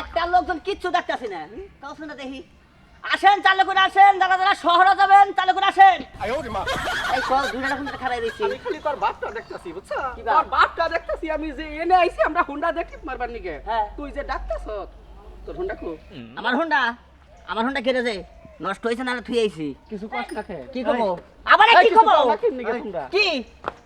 একটা লোকজন কিচ্ছু দেখতেছি না হুম? কাউকে না দেখি। আসেন চালু করে আসেন যারা যারা শহরে যাবেন চালু করে আসেন। এই কল দুইটা রকম খারাই রয়েছি আমি খালি তোর বাপটা দেখতাছি বুঝছ? তোর বাপটা দেখতাছি আমি যে এনে আইছি আমরা হুন্ডা দেখি মারবার নিকে হ্যাঁ। তুই যে ডাকতাছ তোর হুন্ডা কো? আমার হুন্ডা? আমার হুন্ডা যে নষ্ট হয়েছে না থুই আইছি। কিছু কষ্ট না খেয়ে কি কব আবার কি কব কি?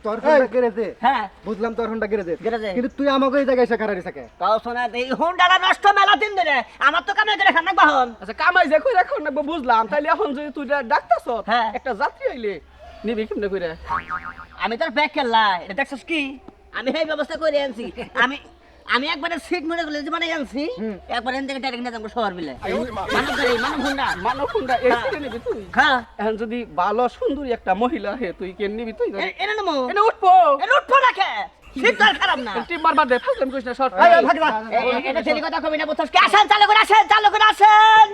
তোর ফোনটা গেরেছে হ্যাঁ। বুঝলাম তোর ফোনটা গেরেছে গেরেছে। কিন্তু তুই আমাকে এই জায়গায় এসে খারাপ থাকে তাও শোনা এই হোন্ডাটা নষ্ট মেলা দিন ধরে। আমার তো কামে করে খানা বাহন আচ্ছা কামাই যে কই রাখো না বুঝলাম। তাইলে এখন যদি তুই ডাকতাছ হ্যাঁ। একটা যাত্রী আইলে নিবি কেমনে কইরা? আমি তোর ব্যাগ খেললাই এটা দেখছস কি? আমি সেই ব্যবস্থা করে আনছি। আমি আমি একবারে সিট মনে করলে মানে আনছি একবার এখান থেকে ডাইরেক্ট নিয়ে যাব শহর মিলে। মানব গাড়ি মানব হুন্ডা মানব হুন্ডা নিবি তুই? হ্যাঁ। এখন যদি ভালো সুন্দরী একটা মহিলা হে তুই কেন নিবি তুই? এনে নেব। এনে উঠবো। এনে উঠবো না খারাপ মারবার দে ফাজলাম শর্ট এটা ছেলে কথা কবি না কি? আসেন চালু করে আসেন চালু করে আসেন।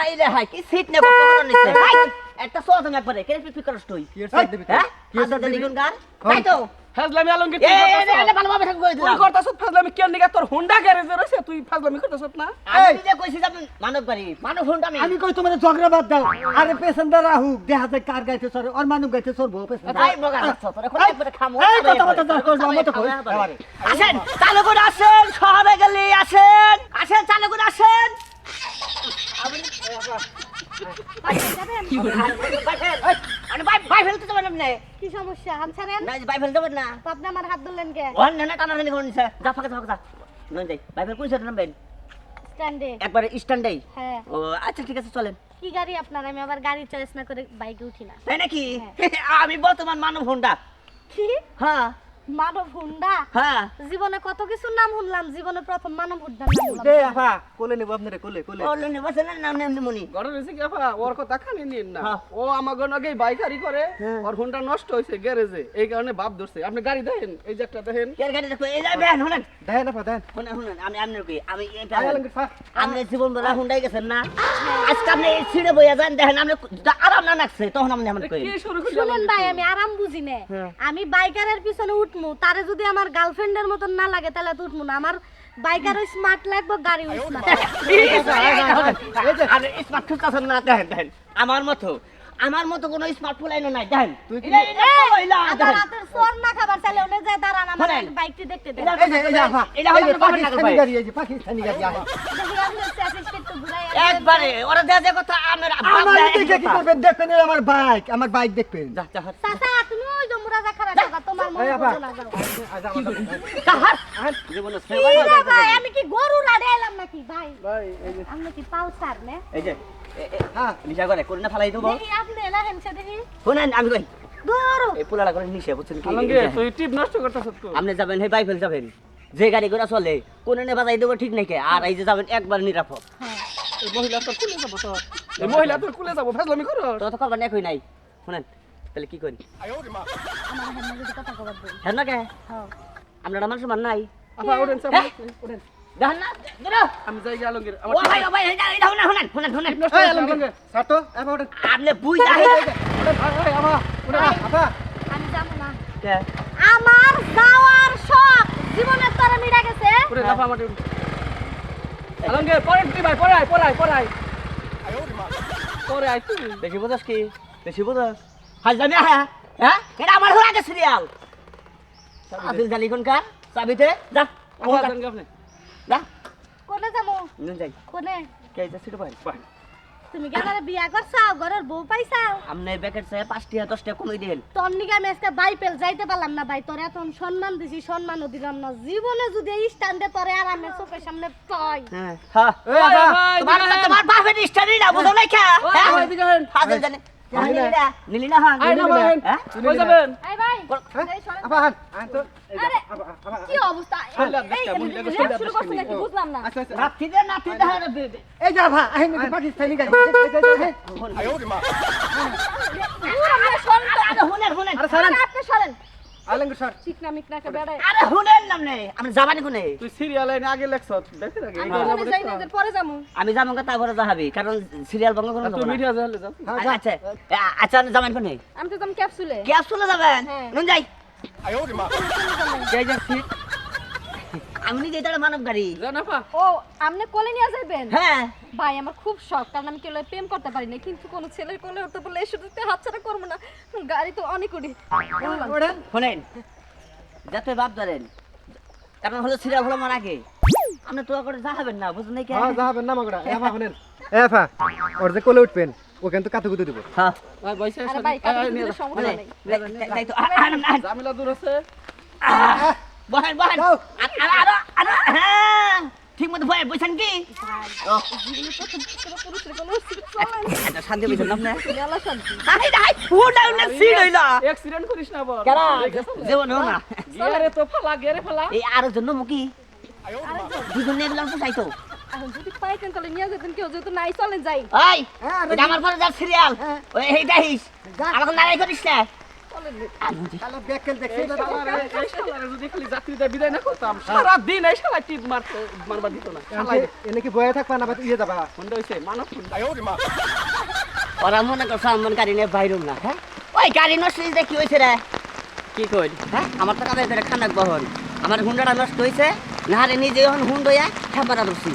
আই হাই কি সিট নেব একটা সোয়া তুমি একবারে কেন পিক করছ তুই? কি এর দিবি হ্যাঁ কি এর দিবি? গান তাই তো? ফাজলামি আলমগীর এ তুই করতাছ। ভালোভাবে থাকবে কই তুই করতাছ ফাজলামি? কেন নিগা তোর হুন্ডা গ্যারেজে রইছে তুই ফাজলামি করতাছ না? আমি নিজে কইছি যে মানব গাড়ি মানব হুন্ডা আমি। আমি কই তোমার ঝগড়া বাদ দাও। আরে পেশেন্টার আহুক দেখা যায় কার গাইতে সরে আর মানুষ গাইতে সরবো পেশেন্টার আই বগা যাচ্ছ তোরে কোন একবারে খামো? এই কথা কথা কইছো আমার তো কই? আসেন চালু করে আসেন শহরে গেলে আসেন। আসেন চালু করে আসেন। আমি বাই বাই ফেলতে যাবেন আপনি কি সমস্যা? হাত ছাড়েন? না বাই ফেলতে না। তো আপনি আমার হাত ধরলেন কে? অন্য না টানাটানি করে নিছে যা ফাঁকা ফাঁকা নয় যাই। বাই কোন সাইডে নামবেন? স্ট্যান্ডে। একবার স্ট্যান্ডেই? হ্যাঁ। ও আচ্ছা ঠিক আছে চলেন। কি গাড়ি আপনার? আমি আবার গাড়ি চয়েস না করে বাইকে উঠি না। তাই নাকি? আমি বর্তমান মানব হুন্ডা কি? হ্যাঁ। মানব হুন্ডা হ্যাঁ। জীবনে কত কিছুর নাম শুনলাম জীবনে প্রথম মানব হুন্ডার নাম দে আপা কোলে নেব আপনারে কোলে কোলে। না নাম নেমনি মনি। ঘরে রয়েছে কি আপা ওর কথা খানি নিন না। হ্যাঁ। ও আমার গনকে বাইকারি করে হ্যাঁ। ওর হুন্ডা নষ্ট হয়েছে গ্যারেজে। এই কারণে বাপ ধরছে। আপনি গাড়ি দেখেন এই যে একটা দেখেন। কের গাড়ি দেখো এই যাই বেন আপা দেন শুনেন শুনেন আমি আপনি কি আমি এটা জীবন বেলা হুন্ডাই গেছেন না? আজকে আপনি এই ছিঁড়ে বইয়া যান দেখেন আপনি আরাম না লাগছে তখন আমার কই কি শুরু করলি শুনেন ভাই আমি আরাম বুঝি না। হ্যাঁ। আমি বাইকারের পিছনে উঠমু। তারে যদি আমার গার্লফ্রেন্ডের মতন না লাগে তাহলে তো উঠমু না। আমার বাইকার স্মার্ট লাগবে গাড়ি স্মার্ট আরে স্মার্ট ফোন কাছেন না দেখেন দেখেন। আমার মতো আমার মতো কোনো স্মার্ট ফোন আইনো নাই দেখেন। তুই কি- আমার দেখেন। হাতের সোর না খাবার চাইলে ওনে যায় দাঁড়ান আমার বাইকটি দেখতে দেন। এটা- এই যে এই যে আপা এটা হলো এই যে আমার পাকিস্তানি গাড়ি। এই যে পাকিস্তানি গাড়ি একবারে ওরা যা যা কথা আমার আমার দেখে কি করবেন দেখবেন আমার বাইক আমার বাইক দেখবেন। যা যা চাচা আমি কি গরু রাডে এলাম নাকি? ভাই ভাই এই আপনি কি পালসার নে? এই যে এ- এ- হ্যাঁ। নিশা করে করে না ফালাই দেবো। আপনি এলা হেমসে দেখি। শুনেন আমি কই? গরু। এই পোলালা করে নিশা বুঝছেন কি? তুই টিপ নষ্ট করতেছ তো। আপনি যাবেন হে বাইফেল যাবেন। যে গাড়ি ঘোড়া চলে কোন নে বাজাই দেবো ঠিক নাই কে আর এই যে যাবেন একবার নিরাপদ। হ্যাঁ। মহিলা তোর কুলে যাব তো। এই মহিলা তোর কুলে যাব ফাজলামি করো তো তো করবার একই নাই? শুনেন তাহলে কি করি? হ্যাঁ না কে হ্যাঁ আপনারা মানুষ মান নাই। আমার যাওয়ার শখ জীবনের তরে মিটা গেছে। আলমগীর পরে তুই ভাই পরে আয় পরে আয় পরে আয় পরে আয় তুই। বেশি বুঝাস কি? বেশি বুঝাস। হাজ হ্যাঁ হ্যাঁ এটা আমার হয়ে গেছে সিরিয়াল। আদিল জালি কোনকার? চাবিতে? যা আপা যান গে আপনি। যা। কোনে যাব যাই। কোনে? কে যা সিটো পাই তুমি গেলারে বিয়া করছাও ঘরের বউ পাইছাও আপনি ব্যাকেট চাই পাঁচটি দশটা কমই দিন তোর নিকে আমি আজকে যাইতে পারলাম না ভাই। তোর এত সম্মান দিছি সম্মানও দিলাম না। জীবনে যদি এই স্ট্যান্ডে তোরে আর আমি চোখের সামনে পাই। হ্যাঁ হ্যাঁ। তোমার বাপের না বুঝো কে হ্যাঁ। জানে নিলি না হ্যাঁ আয় না ভাই হ্যাঁ? কই যাবেন। এই ভাই হ্যাঁ? এই সরেন। আপা হান আন তো। আরে, কি অবস্থা? এই, মহিলাকে রেপ শৈলা শুরু করছে নাকি? বুঝলাম না। আচ্ছা আচ্ছা নাতি দে নাতি দে হ্যাঁ এই যে আপা আহেন এই পাকিস্তানি গাড়ি। এই যে, এই যে, এই যে, আপনি সরেন তো, আরে হুনেন হুনেন। আরে সারান। আপনি সরেন। আলমগীর স্যার। চিকনা মিকনাকে বেড়ায়। আরে হুনেন নামনে আমি যাবানি কোনে তুই সিরিয়াল লাইনে আগে লেখছ দেখে রাখে আমি যাই না, পরে যাব আমি যাব তারপরে যাবি কারণ সিরিয়াল বঙ্গ করে তুই মিডিয়া যালে যা হ্যাঁ আচ্ছা আচ্ছা আমি যাবেন কোনে আমি তো যাম ক্যাপসুলে। ক্যাব যাবেন? হ্যাঁ। নুন যাই। আমি মানব গাড়ি। জানাপা ও আপনি কোলে নিয়ে যাবেন হ্যাঁ। ভাই আমার খুব শখ কারণ আমি কেউ প্রেম করতে পারি না কিন্তু কোনো ছেলের কোলে উঠতে বললে এই শুধু হাতছাড়া করব না। গাড়ি তো অনেক উড়ি। শোনেন যাতে বাপ ধরেন কারণ হলো সিরিয়াল আপনি তো করে যাবেন না বুঝলেন নাকি? হ্যাঁ যাবেন না মগরা। এফা শুনেন এফা ওর যে কোলে উঠবেন ওখান তো কাতু কুতু দিব। হ্যাঁ। ভাই সমস্যা তাই- তো, দূর আছে? বহেন বহেন যাও। আ- আ- আরও আরও হ্যাঁ। ঠিক মতো বহেন বুঝছেন কি? চলে শান্তি বুঝছেন না অ্যাক্সিডেন্ট করিস বল। কেন? জীবন হোক না। গিয়ারে তো ফালা গিয়ারে ফালা। এই আরও জন্য মুখি দুজন নিয়ে দিলাম তো চাইতো। যদি পাইতেন তাহলে নিয়ে যেতেন কেউ যেহেতু নাই চলেন যাই। এটা আমার পরে যা সিরিয়াল এইটা হিস আমাকে লড়াই করিস না? বা ইয়ে যাবা। ফোনটা হইছে মানব ফোন ওরা মনে করছ আমার গাড়ি নিয়ে বাইরুম না হ্যাঁ? ওই গাড়ি নষ্ট হয়েছে কি হয়েছে রে? কি কই? হ্যাঁ? আমার তো কাছে খানাক বহন। আমার হুন্ডাটা নষ্ট হয়েছে না নিজে এখন হুন্ড হইয়া হ্যাঁ ধরছি।